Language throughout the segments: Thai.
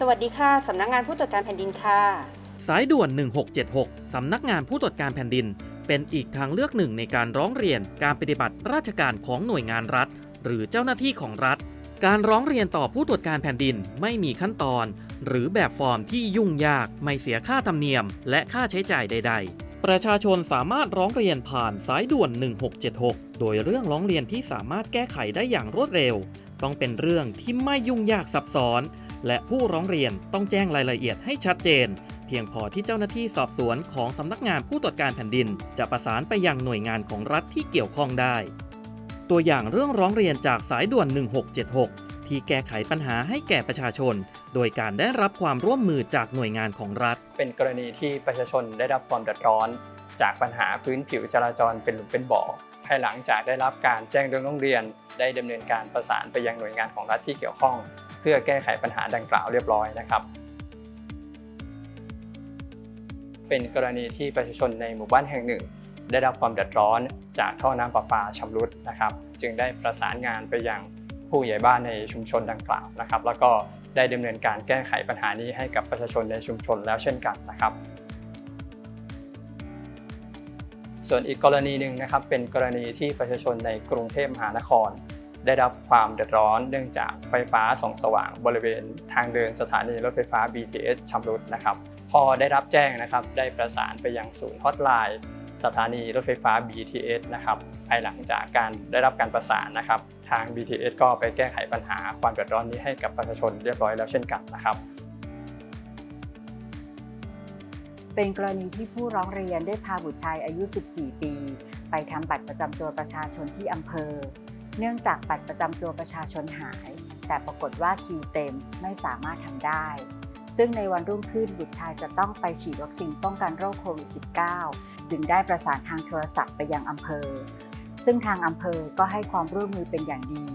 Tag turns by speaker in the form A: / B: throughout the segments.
A: สวัสดีค่ะ สำนักงานผู้ตรวจการแผ่นดินค่ะ
B: สายด่วน 1676 สำนักงานผู้ตรวจการแผ่นดิน เป็นอีกทางเลือกหนึ่งในการร้องเรียนการปฏิบัติราชการของหน่วยงานรัฐ หรือเจ้าหน้าที่ของรัฐ การร้องเรียนต่อผู้ตรวจการแผ่นดินไม่มีขั้นตอน หรือแบบฟอร์มที่ยุ่งยากไม่เสียค่าธรรมเนียม และค่าใช้จ่ายใด ๆประชาชนสามารถร้องเรียนผ่านสายด่วน 1676 โดยเรื่องร้องเรียนที่สามารถแก้ไขได้อย่างรวดเร็ว ต้องเป็นเรื่องที่ไม่ยุ่งยากซับซ้อน และผู้ร้องเรียนต้องแจ้งรายละเอียดให้ชัดเจน เพียงพอที่เจ้าหน้าที่สอบสวนของสำนักงานผู้ตรวจการแผ่นดิน จะประสานไปยังหน่วยงานของรัฐที่เกี่ยวข้องได้ ตัวอย่างเรื่องร้องเรียนจากสายด่วน 1676 ที่แก้ไขปัญหาให้แก่ประชาชน โดยการได้รับความร่วมมือจากหน่วยงานของรัฐ
C: เป็นกรณีที่ประชาชนได้รับความเดือดร้อน จากปัญหาพื้นผิวจราจรเป็นหลุมเป็นบ่อภายหลังจากได้รับการแจ้งเรื่องร้องเรียน ได้ดำเนินการประสานไปยังหน่วยงานของรัฐที่เกี่ยวข้อง พื่อแก้ไขปัญหาดังกล่าวเรียบร้อยนะครับ เป็นกรณีที่ประชาชนในหมู่บ้านแห่งหนึ่ง ได้รับความเดือดร้อนจากท่อน้ำประปาชำรุดนะครับ จึงได้ประสานงานไปยังผู้ใหญ่บ้านในชุมชนดังกล่าวนะครับ แล้วก็ได้ดำเนินการแก้ไขปัญหานี้ให้กับประชาชนในชุมชนแล้วเช่นกันนะครับ ส่วนอีกกรณีหนึ่งนะครับ เป็นกรณีที่ประชาชนในกรุงเทพมหานคร ได้รับความเดือดร้อนเนื่องจากไฟฟ้าส่องสว่างบริเวณทางเดินสถานีรถไฟฟ้า BTS ชำรุดนะครับพอได้รับแจ้งนะครับได้ประสานไปยังศูนย์ฮอตไลน์สถานีรถไฟฟ้า BTS นะครับภายหลังจากการได้รับการประสานนะครับ ทาง BTS ก็ไปแก้ไขปัญหาความเดือดร้อนนี้ให้กับประชาชนเรียบร้อยแล้วเช่นกันนะครับ
D: เป็นกรณีที่ผู้ร้องเรียนได้พาบุตรชายอายุ 14 ปี ไปทำบัตรประจำตัวประชาชนที่อำเภอ เนื่องจากบัตรประจำตัวประชาชนหาย แต่ปรากฏว่าคิวเต็มไม่สามารถทำได้ ซึ่งในวันรุ่งขึ้นบุตรชายจะต้องไปฉีดวัคซีนป้องกันโรคโควิด -19 จึงได้ประสานทางโทรศัพท์ไปยังอำเภอ ซึ่งทางอำเภอก็ให้ความร่วมมือเป็นอย่างดี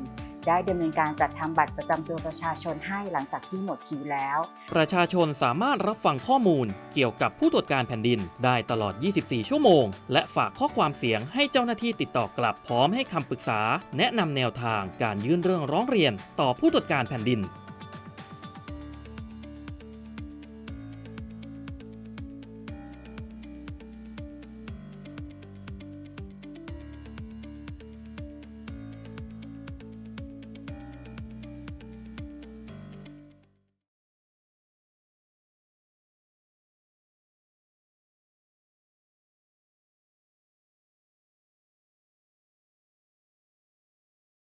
D: ได้ดำเนินการจัดทำบัตรประจำตัวประชาชนให้หลังจากที่หมดคิวแล้ว
B: ประชาชนสามารถรับฟังข้อมูลเกี่ยวกับผู้ตรวจการแผ่นดินได้ตลอด 24 ชั่วโมง และฝากข้อความเสียงให้เจ้าหน้าที่ติดต่อกลับพร้อมให้คำปรึกษา แนะนำแนวทางการยื่นเรื่องร้องเรียน ต่อผู้ตรวจการแผ่นดิน